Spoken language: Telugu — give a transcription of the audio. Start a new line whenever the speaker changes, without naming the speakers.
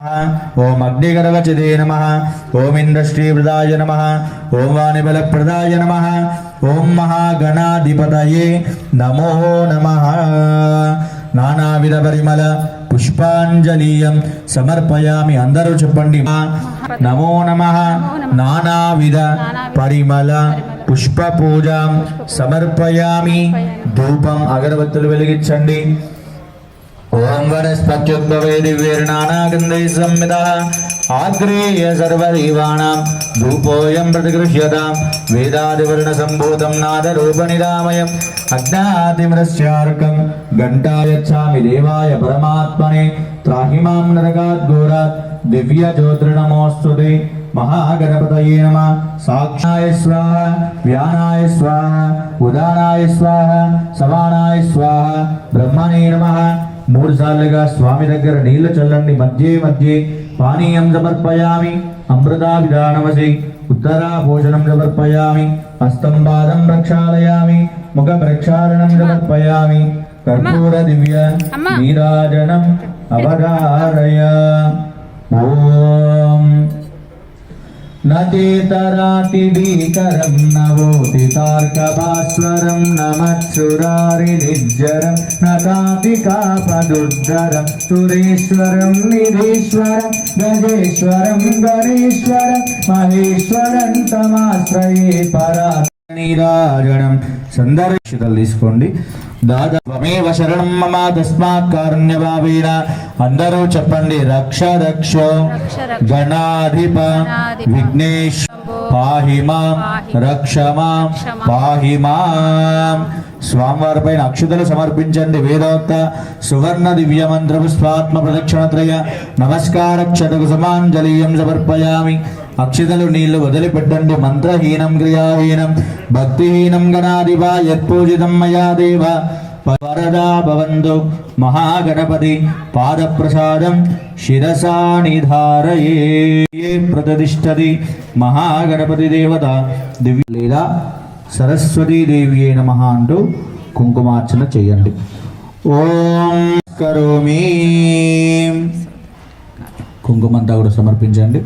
ఓం అగ్నిగరవచదే నమ ఓం ఇంద్రశ్రీవృదాయ నమ ఓం వాణిబలప్రదాయ నమ ఓం మహాగణాధిపతయే నమో నమ నానావిధ పరిమళ పుష్పాంజలీయం సమర్పయామి అందరూ చెప్పండి నమో నమ నానావిధ పరిమళ పుష్ప పూజ సమర్పయామి ధూపం అగరబత్తులు వెలిగించండి। ఓం వనస్పత్యుద్భవే దివ్యర్ణానాగంధై సంవిద ఆగ్రేయ సర్వదీవానాం ధూపోయం ప్రతిగృహ్యతాం వేదాదివర్ణ సంభూతం నాదరూపనిదామయం అజ్ఞాతిమరస్యార్కం గంటాయచ్చామి దేవాయ పరమాత్మనే త్రాహిమాం నరకాద్ఘోరాత్ దివ్య జ్యోతిర్ణమోస్తుతి మహాగణపతయే నమ సాక్షాయ స్వాహ వ్యానాయ స్వాహ ఉదానాయ స్వాహ సమానాయ స్వాహ బ్రహ్మణే నమ మూడు సార్లుగా స్వామి దగ్గర నీళ్ళు చల్లండి. మధ్య మధ్య పానీయం సమర్పయామి. అమృతా విధానమసి ఉత్తరా భోజనం సమర్పయామి. హస్తం పాదం ప్రక్షాళయామి. ముఖ ప్రక్షాళనం సమర్పయామి. కర్పూర దివ్య. నీరాజనం అవధారయ. ఓం. నచేతరాతిదీకరం నవోతితార్కభాస్వరం నమత్సురారినిజ్జరం నతాతికాపదుద్ధరం సురేశ్వరం నిధీశ్వరం గజేశ్వరం గణేశ్వరం మహేశ్వరం తమాశ్రయే పరా నీరాజనం సందర్శితలు తీసుకోండి. దాదాత్వమేవ శరణం మమ తస్మాత్ కారుణ్యభావేన. అందరూ చెప్పండి రక్ష రక్ష గణాధిప. విఘ్నేష్ పాహి మాం. రక్ష మాం. పాహి మాం. స్వామివారి పైన అక్షతలు సమర్పించండి వేదోక్త. సువర్ణ దివ్య మంత్ర స్వాత్మ ప్రదక్షిణత్రయ. నమస్కారక్షతకు సమాంజలీయం సమర్పయామి. అక్షితలు నీళ్ళు వదిలిపెట్టండి. మంత్రహీనం క్రియాహీనం భక్తిహీనం గణాదివ యత్పూజితం మయా దేవ. వరదా భవంతు మహాగణపతి పాదప్రసాదం శిరసా నిధారయే. ప్రతిష్టది మహాగణపతి దేవత దివ్య లేదా సరస్వతీ దేవి నమ అంటూ కుంకుమార్చన చేయండి. ఓం కరోమి. కుంకుమంతా కూడా సమర్పించండి.